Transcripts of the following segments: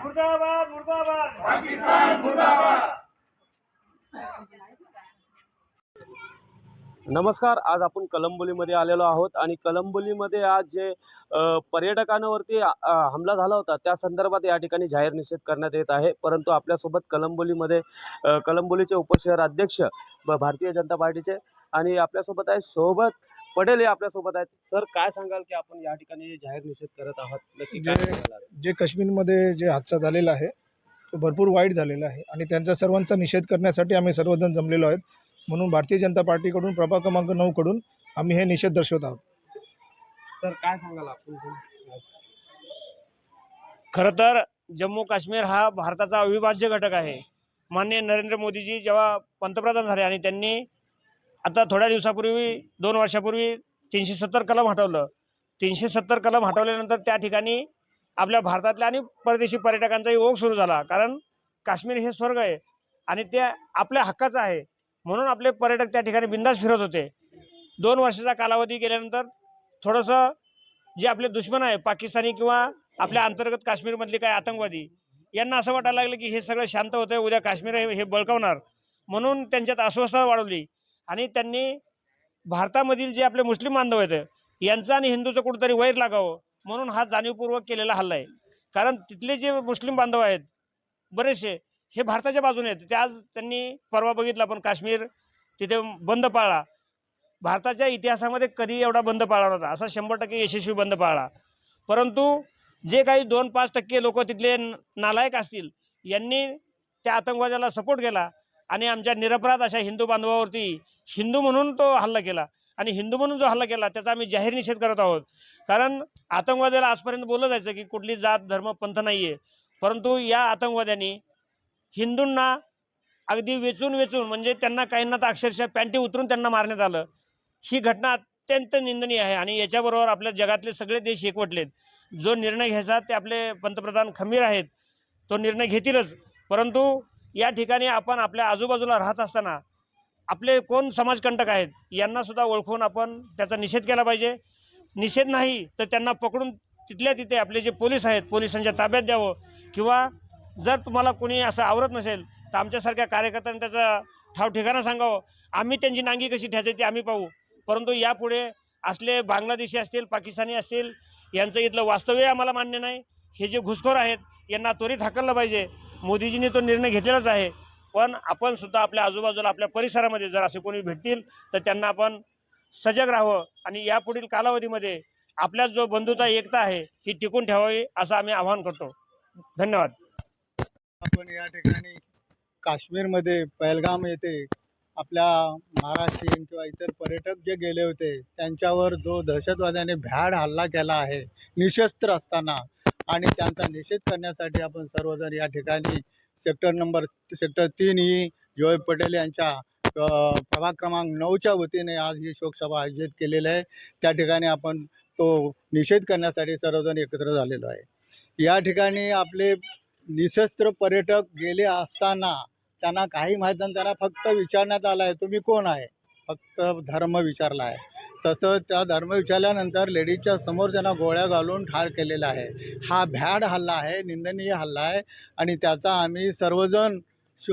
मुर्दाबाद मुर्दाबाद नमस्कार आज आपण कलंबोलीमध्ये आलेलो आहोत आणि कलंबोलीमध्ये आज जे पर्यटकांवरती हमला झाला होता त्या संदर्भात या ठिकाणी जाहीर निषेध करण्यात येत आहे. परंतु आपल्यासोबत कलंबोलीमध्ये कलंबोलीचे उपशहर अध्यक्ष भारतीय जनता पार्टीचे आणि आपल्यासोबत आहे सोबत पटेल हे आपल्यासोबत आहेत. सर काय सांगाल की आपण या ठिकाणी जाहीर निषेध करत आहात? नक्की काय जे- सांगाल आज? जे काश्मीरमध्ये जे हादसा झालेला आहे तो भरपूर वाईट झालेला आहे आणि त्यांचा सर्वांचा निषेध करण्यासाठी आम्ही सर्वजण जमलेलो आहेत. म्हणून भारतीय जनता पार्टीकडून प्रभाग क्रमांक नऊकडून आम्ही हे निषेध दर्शवत आहोत. सर काय सांगाल आपण खरं तर जम्मू काश्मीर हा भारताचा अविभाज्य घटक आहे. माननीय नरेंद्र मोदीजी जेव्हा पंतप्रधान झाले आणि त्यांनी आता थोड्या दिवसापूर्वी दोन वर्षापूर्वी तीनशे सत्तर कलम हटवलं. तीनशे सत्तर कलम हटवल्यानंतर त्या ठिकाणी आपल्या भारतातल्या आणि परदेशी पर्यटकांचाही ओघ सुरू झाला. कारण काश्मीर हे स्वर्ग आहे आणि ते आपल्या हक्काचं आहे. म्हणून आपले पर्यटक त्या ठिकाणी बिंदास फिरत होते. दोन वर्षाचा कालावधी गेल्यानंतर थोडंसं जे आपले दुश्मन आहे पाकिस्तानी किंवा आपल्या अंतर्गत काश्मीरमधले काही आतंकवादी यांना असं वाटायला लागलं की हे सगळं शांत होतं उद्या काश्मीर हे हे बळकावणार. म्हणून त्यांच्यात अस्वस्थता वाढवली. आणि त्यांनी भारतामधील जे आपले मुस्लिम बांधव आहेत यांचं आणि हिंदूचं कुठंतरी वैर लागावं म्हणून हा जाणीवपूर्वक केलेला हल्ला आहे. कारण तिथले जे मुस्लिम बांधव आहेत बरेचसे हे भारताच्या बाजूने आहेत. ते आज त्यांनी परवा बघितलं आपण काश्मीर तिथे बंद पाळला. भारताच्या इतिहासामध्ये कधी एवढा बंद पाळला नव्हता. असा शंभर टक्के यशस्वी बंद पाळला. परंतु जे काही दोन पाच टक्के लोक तिथले नालायक असतील यांनी त्या आतंकवाद्याला सपोर्ट केला आणि आमच्या निरपराध अशा हिंदू बांधवावरती हिंदू म्हणून तो हल्ला केला. आणि हिंदू म्हणून जो हल्ला केला त्याचा आम्ही जाहीर निषेध करत आहोत. कारण आतंकवाद्याला आजपर्यंत बोललं जायचं की कुठली जात धर्म पंथ नाही आहे परंतु या आतंकवाद्यांनी हिंदूंना अगदी वेचून वेचून म्हणजे त्यांना काहींना तर अक्षरशः पॅन्टी उतरून त्यांना मारण्यात आलं. ही घटना अत्यंत निंदनीय आहे आणि याच्याबरोबर आपल्या जगातले सगळे देश एकवटलेत. जो निर्णय घ्यायचा ते आपले पंतप्रधान खमीर आहेत तो निर्णय घेतीलच. परंतु या ठिकाणी आपण आपल्या आजूबाजूला राहत असताना आपले कोण समाजकंटक आहेत यांना सुद्धा ओळखून आपण त्याचा निषेध केला पाहिजे. निषेध नाही तर त्यांना पकडून तिथल्या तिथे आपले जे पोलीस आहेत पोलिसांच्या ताब्यात द्यावं. किंवा जर तुम्हाला कोणी असं आवरत नसेल तर आमच्यासारख्या कार्यकर्त्यांनी त्याचा ठाव ठिकाणा सांगावं. आम्ही त्यांची नांगी कशी ठ्यायची ती आम्ही पाहू. परंतु यापुढे असले बांगलादेशी असतील पाकिस्तानी असतील यांचं इथलं वास्तव्य आम्हाला मान्य नाही. हे जे घुसखोर आहेत यांना त्वरित हाकललं पाहिजे. मोदीजींनी तो निर्णय घेतलेलाच आहे. पण आपण सुद्धा आपल्या आजूबाजूला आपल्या परिसरामध्ये जर असे कोणी भेटतील तर त्यांना आपण सजग राहावं आणि यापुढील कालावधीमध्ये आपल्यात जो बंधुता एकता आहे ही टिकून ठेवावी असं आम्ही आवाहन करतो. धन्यवाद. आपण या ठिकाणी काश्मीरमध्ये पहलगाम येथे आपल्या महाराष्ट्रीयन किंवा इतर पर्यटक जे गेले होते त्यांच्यावर जो दहशतवाद्याने भ्याड हल्ला केला आहे निशस्त्र असताना आणि त्यांचा निषेध करण्यासाठी आपण सर्वजण या ठिकाणी सेक्टर नंबर सेक्टर तीन ही जोय पटेल यांच्या प्रभाग क्रमांक नऊच्या वतीने आज ही शोकसभा आयोजित केलेली आहे. त्या ठिकाणी आपण तो निषेध करण्यासाठी सर्वजण एकत्र झालेलो आहे. या ठिकाणी आपले निशस्त्र पर्यटक गेले असताना त्यांना काही माहीत नाही त्यांना फक्त विचारण्यात आलं आहे तुम्ही कोण आहे? फक्त धर्म विचारला आहे. तसं त्या धर्म विचारल्यानंतर लेडीजच्या समोर त्यांना गोळ्या घालून ठार केलेला आहे. हा भ्याड हल्ला आहे निंदनीय हल्ला आहे आणि त्याचा आम्ही सर्वजण श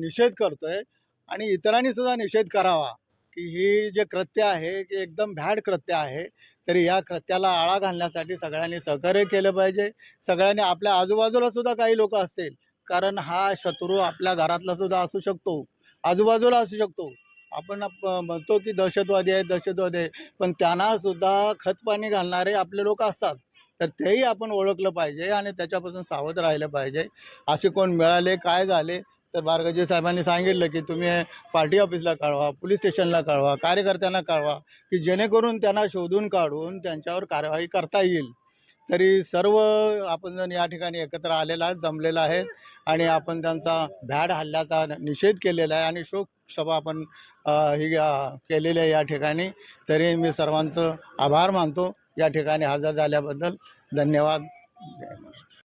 निषेध करतो आहे आणि इतरांनी सुद्धा निषेध करावा की ही जे कृत्य आहे की एकदम भ्याड कृत्य आहे तरी या कृत्याला आळा घालण्यासाठी सगळ्यांनी सहकार्य केलं पाहिजे. सगळ्यांनी आपल्या आजूबाजूला सुद्धा काही लोक असतील कारण हा शत्रू आपल्या घरातला सुद्धा असू शकतो. आजूबाजूला असू शकतो. आपण आप- म्हणतो की दहशतवादी आहे दहशतवादी आहे. पण त्यांना सुद्धा खतपाणी घालणारे आपले लोक असतात. तर तेही आपण ओळखलं पाहिजे आणि त्याच्यापासून सावध राहिलं पाहिजे. असे कोण मिळाले काय झाले? तर बारगजे साहेबांनी सांगितलं की तुम्ही पार्टी ऑफिसला कळवा पोलीस स्टेशनला कळवा कार्यकर्त्यांना कळवा की जेणेकरून त्यांना शोधून काढून त्यांच्यावर कारवाई करता येईल. तरी सर्व आपण जण या ठिकाणी एकत्र आलेला आहे जमलेला आहे. आणि आपण त्यांचा भ्याड हल्ल्याचा निषेध केलेला आहे आणि शोक सभा आपण ही केलेली आहे या ठिकाणी. तरी मी सर्वांचं आभार मानतो. या ठिकाणी हजर झाल्याबद्दल धन्यवाद. जय महाराष्ट्र